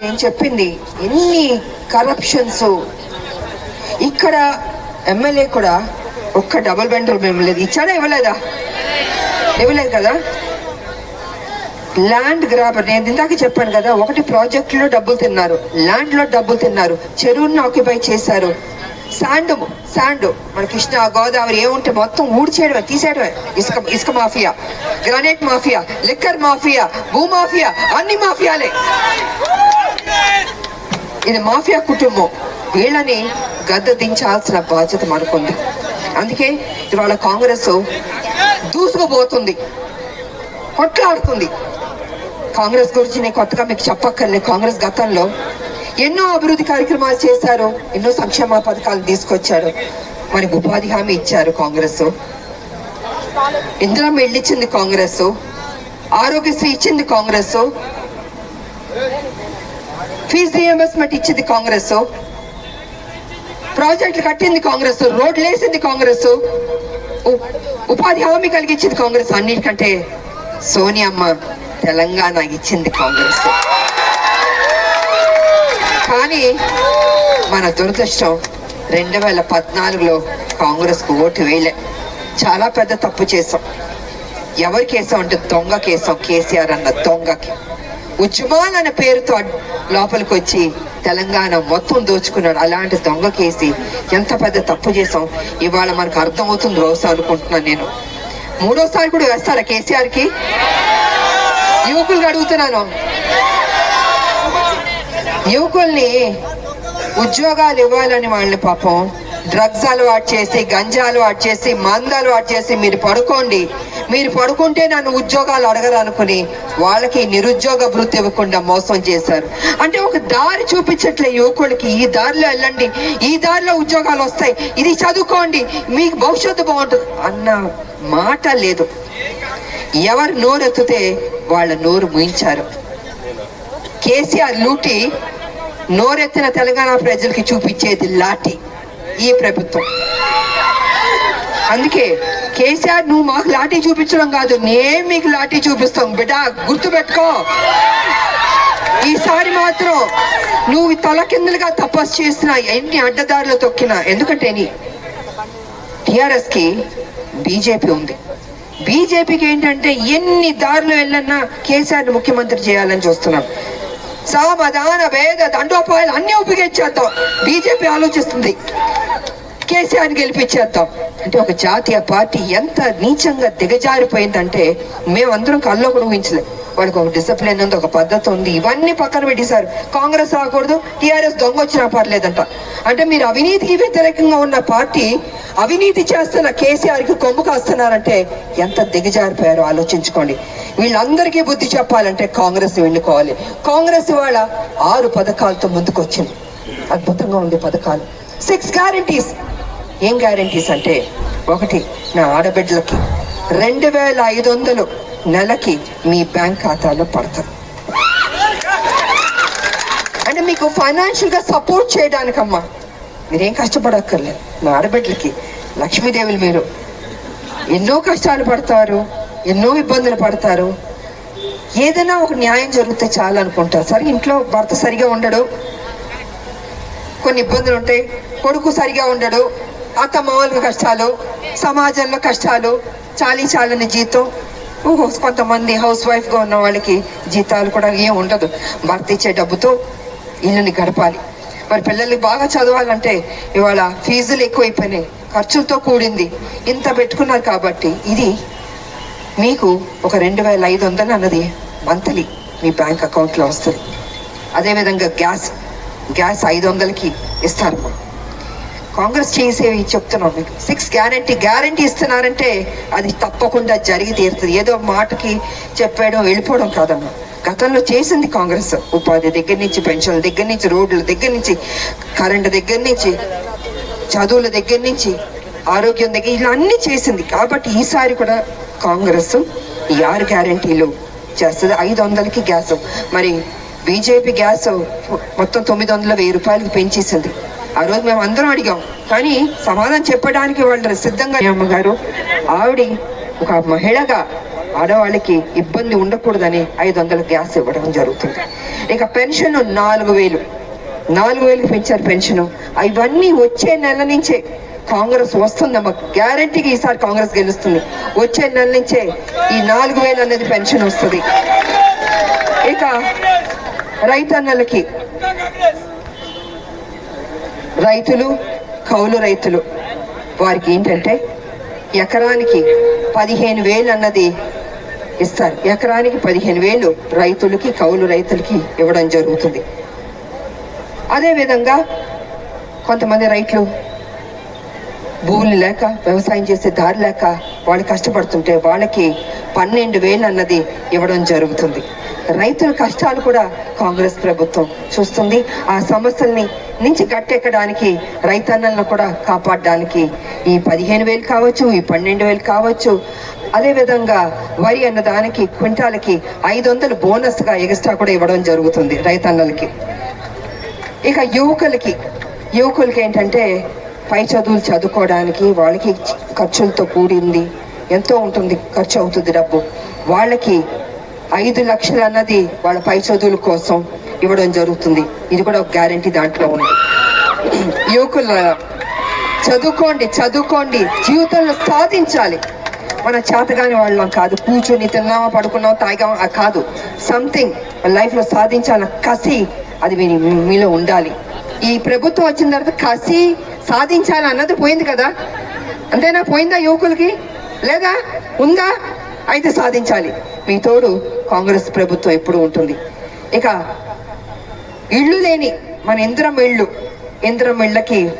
నేను చెప్పింది ఎన్ని కరప్షన్స్ ఇక్కడ ఎమ్మెల్యే కూడా ఒక్క డబుల్ బెడ్రూమ్ ఇవ్వలేదు ఇచ్చాడా ఇవ్వలేదా? ఇవ్వలేదు కదా? ల్యాండ్ గ్రాబర్ నేను ఇందాక చెప్పాను కదా ఒకటి ప్రాజెక్టులో డబ్బులు తిన్నారు. ల్యాండ్లో డబ్బులు తిన్నారు. చెరువుని ఆక్యుపై చేశారు. శాండ్ శాండ్ మన కృష్ణ గోదావరి ఏముంటే మొత్తం ఊడ్చేయడమే తీసేయడమే. ఇసుక ఇసుక mafia granite mafia liquor mafia భూ మాఫియా అన్ని మాఫియాలే. ఇది మాఫియా కుటుంబం. వీళ్ళని గద్ద దించాల్సిన బాధ్యత మనకుంది. అందుకే ఇవాళ కాంగ్రెస్ దూసుకుపోతుంది. కొట్లాడుతుంది. కాంగ్రెస్ గురించి నేను కొత్తగా మీకు చెప్పక్కర్లే కాంగ్రెస్ గతంలో ఎన్నో అభివృద్ధి కార్యక్రమాలు చేశారు. ఎన్నో సంక్షేమ పథకాలు తీసుకొచ్చారు. మనకు ఉపాధి హామీ ఇచ్చారు కాంగ్రెస్. ఇందులో ఇచ్చింది కాంగ్రెస్. ఆరోగ్యశ్రీ ఇచ్చింది కాంగ్రెస్. ఫీజు రియంబర్స్మెంట్ ఇచ్చింది కాంగ్రెస్. ప్రాజెక్టులు కట్టింది కాంగ్రెస్ రోడ్లు వేసింది కాంగ్రెస్. ఉపాధి హామీ కలిగించింది కాంగ్రెస్. అన్నిటికంటే సోనియమ్మ తెలంగాణ ఇచ్చింది కాంగ్రెస్. కానీ మన దురదృష్టం రెండు వేల పద్నాలుగులో కాంగ్రెస్కు ఓటు వేయలే. చాలా పెద్ద తప్పు చేసాం ఎవరి కేసం అంటే దొంగ కేసం కేసీఆర్ అన్న దొంగకి. ఉద్యమాలు అనే పేరుతో లోపలికి వచ్చి తెలంగాణ మొత్తం దోచుకున్నాడు. అలాంటి దొంగ కేసి ఎంత పెద్ద తప్పు చేసాం ఇవాళ మనకు అర్థమవుతుంది బహుశా అనుకుంటున్నాను నేను. మూడోసారి కూడా వేస్తారా కేసీఆర్కి? యువకులు అడుగుతున్నాను. యువకుల్ని ఉద్యోగాలు ఇవ్వాలని వాళ్ళని పాపం డ్రగ్స్ అలవాటు చేసి గంజా అలవాటు చేసి మందు అలవాటు చేసి మీరు పడుకోండి. మీరు పడుకుంటే నన్ను ఉద్యోగాలు అడగరనుకుని వాళ్ళకి నిరుద్యోగ వృత్తి ఇవ్వకుండా మోసం చేశారు. అంటే ఒక దారి చూపించట్లే యువకులకి ఈ దారిలో వెళ్ళండి ఈ దారిలో ఉద్యోగాలు వస్తాయి ఇది చదువుకోండి మీకు భవిష్యత్తు బాగుంటుంది అన్న మాట లేదు. ఎవరు నోరెత్తితే వాళ్ళ నోరు ముయించారు. కేసీఆర్ లూటి నోరెత్తిన తెలంగాణ ప్రజలకి చూపించేది లాటి ఈ ప్రభుత్వం. అందుకే కేసీఆర్ నువ్వు మాకు లాఠీ చూపించడం కాదు నేను మీకు లాఠీ చూపిస్తాం. బిడ్డ గుర్తుపెట్టుకో. ఈసారి మాత్రం నువ్వు తల కిందలుగా తపస్సు చేసిన ఎన్ని అడ్డదారులు తొక్కినా ఎందుకంటే నీ టిఆర్ఎస్కి బీజేపీ ఉంది. బీజేపీకి ఏంటంటే ఎన్ని దారులు వెళ్ళన్నా కేసీఆర్ ముఖ్యమంత్రి చేయాలని చూస్తున్నాం. సమాధాన భేద దండోపాయాలు అన్ని ఉపయోగించేద్దాం. బీజేపీ ఆలోచిస్తుంది. కేసీఆర్ గెలిపించేద్దాం. అంటే ఒక జాతీయ పార్టీ ఎంత నీచంగా దిగజారిపోయిందంటే మేమందరం కల్లో కూడా ఊహించలేదు వాళ్ళకి ఒక డిసిప్లిన్ ఉంది ఒక పద్ధతి ఉంది ఇవన్నీ పక్కన పెట్టేశారు. కాంగ్రెస్ రాకూడదు టీఆర్ఎస్ దొంగ వచ్చినా పర్లేదంట. అంటే మీరు అవినీతికి వ్యతిరేకంగా ఉన్న పార్టీ అవినీతి చేస్తున్న కేసీఆర్కి కొమ్ము కాస్తున్నారంటే ఎంత దిగజారిపోయారో ఆలోచించుకోండి. వీళ్ళందరికీ బుద్ధి చెప్పాలంటే కాంగ్రెస్ వెళ్ళుకోవాలి కాంగ్రెస్ వాళ్ళ ఆరు పథకాలతో ముందుకు వచ్చింది అద్భుతంగా ఉంది పథకాలు. సిక్స్ గ్యారంటీస్ ఏం గ్యారంటీస్ అంటే ఒకటి నా ఆడబిడ్డలకి రెండు వేల ఐదు వందలు నెలకి మీ బ్యాంక్ ఖాతాలో పడతారు అంటే మీకు ఫైనాన్షియల్గా సపోర్ట్ చేయడానికమ్మా. మీరేం కష్టపడక్కర్లేదు. నా ఆడబిడ్డలకి లక్ష్మీదేవులు మీరు ఎన్నో కష్టాలు పడతారు ఎన్నో ఇబ్బందులు పడతారు. ఏదైనా ఒక న్యాయం జరిగితే చాలా అనుకుంటారు. సరే ఇంట్లో భర్త సరిగా ఉండడు. కొన్ని ఇబ్బందులు ఉంటాయి. కొడుకు సరిగా ఉండడు. అత్త కష్టాలు సమాజంలో కష్టాలు చాలీ చాలని జీతం. ఓహో కొంతమంది హౌస్ వైఫ్గా ఉన్న వాళ్ళకి జీతాలు కూడా ఏం ఉండదు. భర్త ఇచ్చే డబ్బుతో ఇల్లుని గడపాలి. మరి పిల్లల్ని బాగా చదవాలంటే ఇవాళ ఫీజులు ఎక్కువైపోయినాయి ఖర్చులతో కూడింది. ఇంత పెట్టుకున్నారు కాబట్టి ఇది మీకు ఒక రెండు వేల ఐదు వందలు అన్నది మంత్లీ మీ బ్యాంక్ అకౌంట్లో వస్తుంది. అదేవిధంగా గ్యాస్ గ్యాస్ ఐదు వందలకి ఇస్తారు కాంగ్రెస్ చేసేవి చెప్తున్నాం మీకు. సిక్స్ గ్యారంటీ గ్యారంటీ ఇస్తున్నారంటే అది తప్పకుండా జరిగి తీరుతుంది. ఏదో మాటకి చెప్పడం వెళ్ళిపోవడం కాదమ్మా. గతంలో చేసింది కాంగ్రెస్. ఉపాధి దగ్గర నుంచి పెన్షన్ల దగ్గర నుంచి రోడ్ల దగ్గర నుంచి కరెంటు దగ్గర నుంచి చదువుల దగ్గర నుంచి ఆరోగ్యం దగ్గర ఇలా అన్ని చేసింది. కాబట్టి ఈసారి కూడా కాంగ్రెస్ ఈ ఆరు గ్యారంటీలు చేస్తుంది. ఐదు వందలకి గ్యాస్. మరి బీజేపీ గ్యాస్ మొత్తం తొమ్మిది వందల వెయ్యి రూపాయలకి పెంచేసింది. ఆ రోజు మేము అందరం అడిగాం. కానీ సమాధానం చెప్పడానికి వాళ్ళు సిద్ధంగా అమ్మగారు ఆవిడ ఒక మహిళగా ఆడవాళ్ళకి ఇబ్బంది ఉండకూడదని ఐదు వందల గ్యాస్ ఇవ్వడం జరుగుతుంది. ఇక పెన్షన్ నాలుగు వేలు. నాలుగు వేలకు పెంచారు పెన్షన్. ఇవన్నీ వచ్చే నెల నుంచే కాంగ్రెస్ వస్తుందమ్మా. గ్యారంటీకి ఈసారి కాంగ్రెస్ గెలుస్తుంది. వచ్చే నెల నుంచే ఈ నాలుగు వేలు అనేది పెన్షన్ వస్తుంది. ఇక రైతన్నలకి రైతులు కౌలు రైతులు వారికి ఏంటంటే ఎకరానికి పదిహేను వేలు అన్నది ఇస్తారు. ఎకరానికి పదిహేను వేలు రైతులకి కౌలు రైతులకి ఇవ్వడం జరుగుతుంది. అదేవిధంగా కొంతమంది రైతులు భూములు లేక వ్యవసాయం చేసే దారి లేక వాళ్ళు కష్టపడుతుంటే వాళ్ళకి పన్నెండు వేలు అన్నది ఇవ్వడం జరుగుతుంది. రైతుల కష్టాలు కూడా కాంగ్రెస్ ప్రభుత్వం చూస్తుంది. ఆ సమస్యల్ని నుంచి గట్టెక్కడానికి రైతన్నలను కూడా కాపాడడానికి ఈ పదిహేను వేలు కావచ్చు ఈ పన్నెండు వేలు కావచ్చు అదేవిధంగా వరి అన్న దానికి క్వింటాలకి ఐదు వందలు బోనస్గా ఎక్స్ట్రా కూడా ఇవ్వడం జరుగుతుంది రైతన్నలకి. ఇక యువకులకి యువకులకి ఏంటంటే పై చదువులు చదువుకోవడానికి వాళ్ళకి ఖర్చులతో కూడింది. ఎంతో ఉంటుంది ఖర్చు అవుతుంది డబ్బు. వాళ్ళకి ఐదు లక్షలు అన్నది వాళ్ళ పై చదువుల కోసం ఇవ్వడం జరుగుతుంది. ఇది కూడా ఒక గ్యారంటీ దాంట్లో ఉంది. యువకుల చదువుకోండి చదువుకోండి. జీవితంలో సాధించాలి. మన చేతగాని వాళ్ళం కాదు. కూర్చొని తిన్నామా పడుకున్నామా తాగామా కాదు. సంథింగ్ లైఫ్లో సాధించాలన్న కసి అది మీ మీలో ఉండాలి. ఈ ప్రభుత్వం వచ్చిన తర్వాత కసి సాధించాలి అన్నది పోయింది కదా? అంతేనా? పోయిందా యువకులకి? లేదా ఉందా? అయితే సాధించాలి. మీ తోడు కాంగ్రెస్ ప్రభుత్వం ఎప్పుడు ఉంటుంది. ఇక ఇళ్ళు లేని మన ఇంద్రం ఇళ్ళు. ఇంద్రం ఇళ్ళకి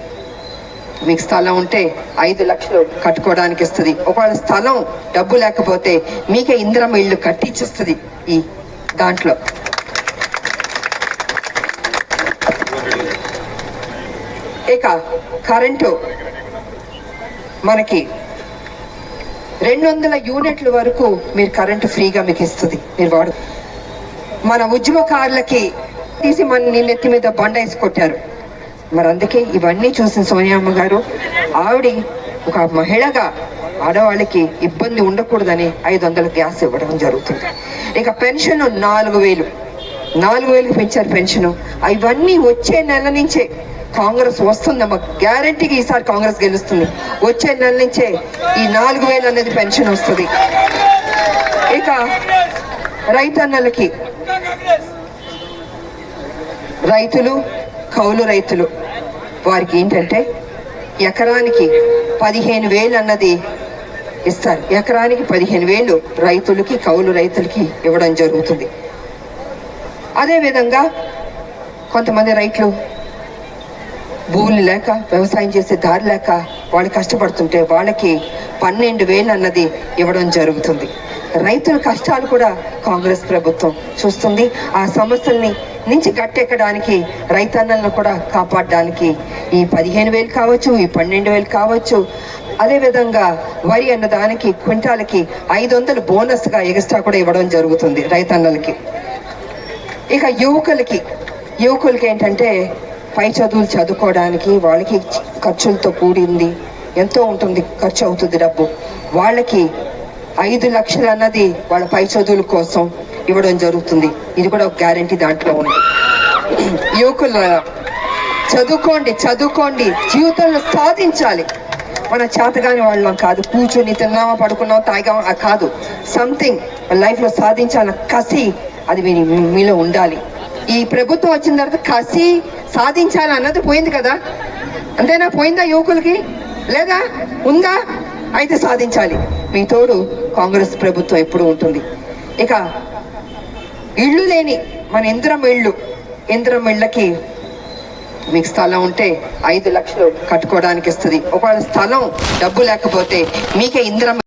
మీకు స్థలం ఉంటే ఐదు లక్షలు కట్టుకోవడానికి ఇస్తుంది. ఒకవేళ స్థలం డబ్బు లేకపోతే మీకే ఇంద్రం ఇళ్ళు కట్టించిస్తుంది ఈ దాంట్లో. ఇక కరెంటు మనకి రెండు వందల యూనిట్ల వరకు మీరు కరెంటు ఫ్రీగా మీకు ఇస్తుంది మీరు వాడు. మన ఉద్యమకారులకి తీసి మన నీళ్ళెత్తి నెత్తి మీద బండ వేసి కొట్టారు మరి అందుకే ఇవన్నీ చూసిన సోనియామ్మ గారు ఆవిడ ఒక మహిళగా ఆడవాళ్ళకి ఇబ్బంది ఉండకూడదని ఐదు వందల గ్యాస్ ఇవ్వడం జరుగుతుంది. ఇక పెన్షన్ నాలుగు వేలు. నాలుగు వేలు పెంచారు పెన్షన్. అవన్నీ వచ్చే నెల నుంచే కాంగ్రెస్ వస్తుందమ్మా. గ్యారంటీకి ఈసారి కాంగ్రెస్ గెలుస్తుంది. వచ్చే నెల నుంచే ఈ నాలుగు వేలు అనేది పెన్షన్ వస్తుంది. ఇక రైతన్నలకి. రైతులు కౌలు రైతులు వారికి ఏంటంటే ఎకరానికి పదిహేను వేలు అన్నది ఇస్తారు. ఎకరానికి పదిహేను వేలు రైతులకి కౌలు రైతులకి ఇవ్వడం జరుగుతుంది. అదేవిధంగా కొంతమంది రైతులు భూములు లేక వ్యవసాయం చేసే దారి లేక వాళ్ళు కష్టపడుతుంటే వాళ్ళకి పన్నెండు వేలు అన్నది ఇవ్వడం జరుగుతుంది. రైతుల కష్టాలు కూడా కాంగ్రెస్ ప్రభుత్వం చూస్తుంది. ఆ సమస్యల్ని నుంచి గట్టెక్కడానికి రైతన్నలను కూడా కాపాడడానికి ఈ పదిహేను వేలు కావచ్చు ఈ పన్నెండు వేలు కావచ్చు అదేవిధంగా వరి అన్న దానికి క్వింటాలకి ఐదు వందలు బోనస్గా ఎగస్ట్రా కూడా ఇవ్వడం జరుగుతుంది రైతన్నలకి. ఇక యువకులకి యువకులకి ఏంటంటే పై చదువులు చదువుకోవడానికి వాళ్ళకి ఖర్చులతో కూడింది. ఎంతో ఉంటుంది ఖర్చు అవుతుంది డబ్బు. వాళ్ళకి ఐదు లక్షలు అన్నది వాళ్ళ పై చదువుల కోసం ఇవ్వడం జరుగుతుంది. ఇది కూడా ఒక గ్యారంటీ దాంట్లో ఉంది. యువకుల చదువుకోండి చదువుకోండి. జీవితంలో సాధించాలి. మన చేతగాని వాళ్ళం కాదు. కూర్చొని తిన్నామా పడుకున్నామా తాగామా కాదు. సంథింగ్ లైఫ్లో సాధించాలన్న కసి అది మీ మీలో ఉండాలి. ఈ ప్రభుత్వం వచ్చిన తర్వాత కసి సాధించాలి అన్నది పోయింది కదా. అంతేనా? పోయిందా యువకులకి? లేదా ఉందా? అయితే సాధించాలి. మీ తోడు కాంగ్రెస్ ప్రభుత్వం ఎప్పుడు ఉంటుంది. ఇక ఇళ్ళు లేని మన ఇంద్రం ఇళ్ళు. ఇంద్రం ఇళ్ళకి మీకు స్థలం ఉంటే ఐదు లక్షలు కట్టుకోవడానికి ఇస్తుంది. ఒకవేళ స్థలం డబ్బు లేకపోతే మీకే ఇంద్రం